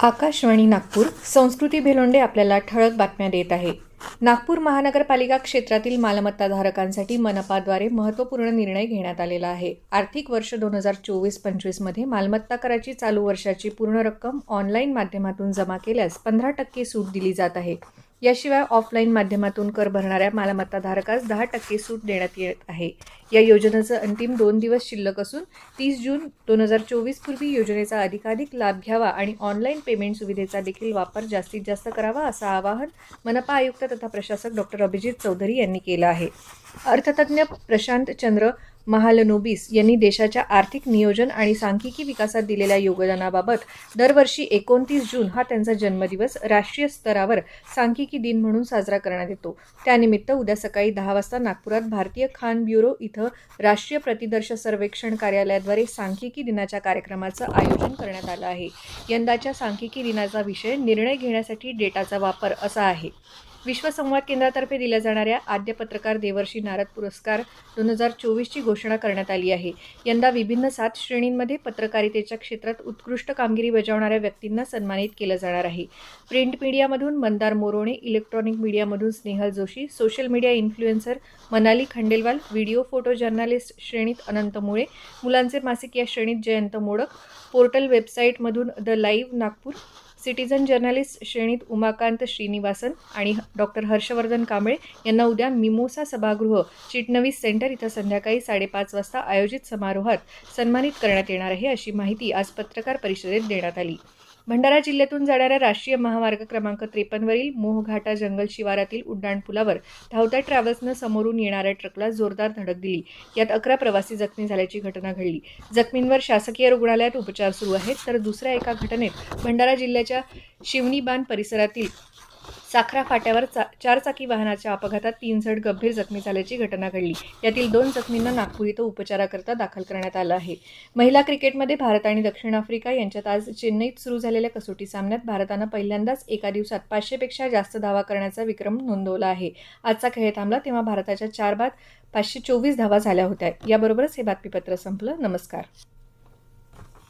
आकाशवाणी नागपूर संस्कृती भेलोंडे आपल्याला ठळक बातम्या देत आहे. नागपूर महानगरपालिका क्षेत्रातील मालमत्ताधारकांसाठी मनपाद्वारे महत्त्वपूर्ण निर्णय घेण्यात आलेला आहे. आर्थिक वर्ष दोन हजार चोवीस पंचवीसमध्ये मालमत्ता कराची चालू वर्षाची पूर्ण रक्कम ऑनलाईन माध्यमातून जमा केल्यास पंधरा टक्के सूट दिली जात आहे. याशिवाय ऑफलाईन माध्यमातून कर भरणाऱ्या मालमत्ताधारकास दहा टक्के सूट देण्यात येत आहे. या योजनेचं अंतिम दोन दिवस शिल्लक असून तीस जून दोन हजार चोवीस पूर्वी योजनेचा अधिकाधिक लाभ घ्यावा आणि ऑनलाईन पेमेंट सुविधेचा देखील वापर जास्तीत जास्त करावा असं आवाहन मनपा आयुक्त तथा प्रशासक डॉक्टर अभिजित चौधरी यांनी केलं आहे. अर्थतज्ज्ञ प्रशांत चंद्र महालनोबिस यांनी देशाच्या आर्थिक नियोजन आणि सांख्यिकी विकासात दिलेल्या योगदानाबाबत दरवर्षी एकोणतीस जून हा त्यांचा जन्मदिवस राष्ट्रीय स्तरावर सांख्यिकी दिन म्हणून साजरा करण्यात येतो. त्यानिमित्त उद्या सकाळी दहा वाजता नागपुरात भारतीय खान ब्युरो इथं राष्ट्रीय प्रतिदर्श सर्वेक्षण कार्यालयाद्वारे सांख्यिकी दिनाच्या कार्यक्रमाचं आयोजन करण्यात आलं आहे. यंदाच्या सांख्यिकी दिनाचा विषय निर्णय घेण्यासाठी डेटाचा वापर असा आहे. विश्वसंवाद केंद्रातर्फे दिल्या जाणाऱ्या आद्य पत्रकार देवर्षी नारद पुरस्कार दोन हजार चोवीसची घोषणा करण्यात आली आहे. यंदा विभिन्न सात श्रेणींमध्ये पत्रकारितेच्या क्षेत्रात उत्कृष्ट कामगिरी बजावणाऱ्या व्यक्तींना सन्मानित केलं जाणार आहे. प्रिंट मीडियामधून Mandar Morone electronic मीडियामधून Snehal Joshi social media influencer Manali Khandelwal video photo journalist श्रेणीत अनंत मुळे मुलांचे मासिक या श्रेणीत Jayant Modak portal वेबसाईटमधून the live Nagpur citizen journalist श्रेणीत उमाकांत श्रीनिवासन आणि डॉक्टर हर्षवर्धन कांबळे यांना उद्या मिमोसा सभागृह चिटणवीस सेंटर इथं संध्याकाळी साडेपाच वाजता आयोजित समारोहात सन्मानित करण्यात येणार आहे अशी माहिती आज पत्रकार परिषदेत देण्यात आली. भंडारा जिल्ह्यातून जाणाऱ्या राष्ट्रीय महामार्ग क्रमांक त्रेपन्नवरील मोहघाटा जंगल शिवारातील उड्डाणपुलावर धावत्या ट्रॅव्हल्सनं समोरून येणाऱ्या ट्रकला जोरदार धडक दिली. यात अकरा प्रवासी जखमी झाल्याची घटना घडली. जखमींवर शासकीय रुग्णालयात उपचार सुरू आहेत तर दुसऱ्या एका घटनेत भंडारा जिल्ह्याच्या शिवणीबान परिसरातील साखरा फाट्यावर चा चारचाकी वाहनाच्या अपघातात तीन जण गंभीर जखमी झाल्याची घटना घडली. यातील दोन जखमींना नागपूर इथं उपचाराकरता दाखल करण्यात आलं आहे. महिला क्रिकेटमध्ये भारत आणि दक्षिण आफ्रिका यांच्यात आज चेन्नईत सुरू झालेल्या कसोटी सामन्यात भारतानं पहिल्यांदाच एका दिवसात पाचशेपेक्षा जास्त धावा करण्याचा विक्रम नोंदवला आहे. आजचा खेळ थांबला तेव्हा भारताच्या चार बाद पाचशे चोवीस धावा झाल्या होत्या. याबरोबरच हे बातमीपत्र संपलं. नमस्कार.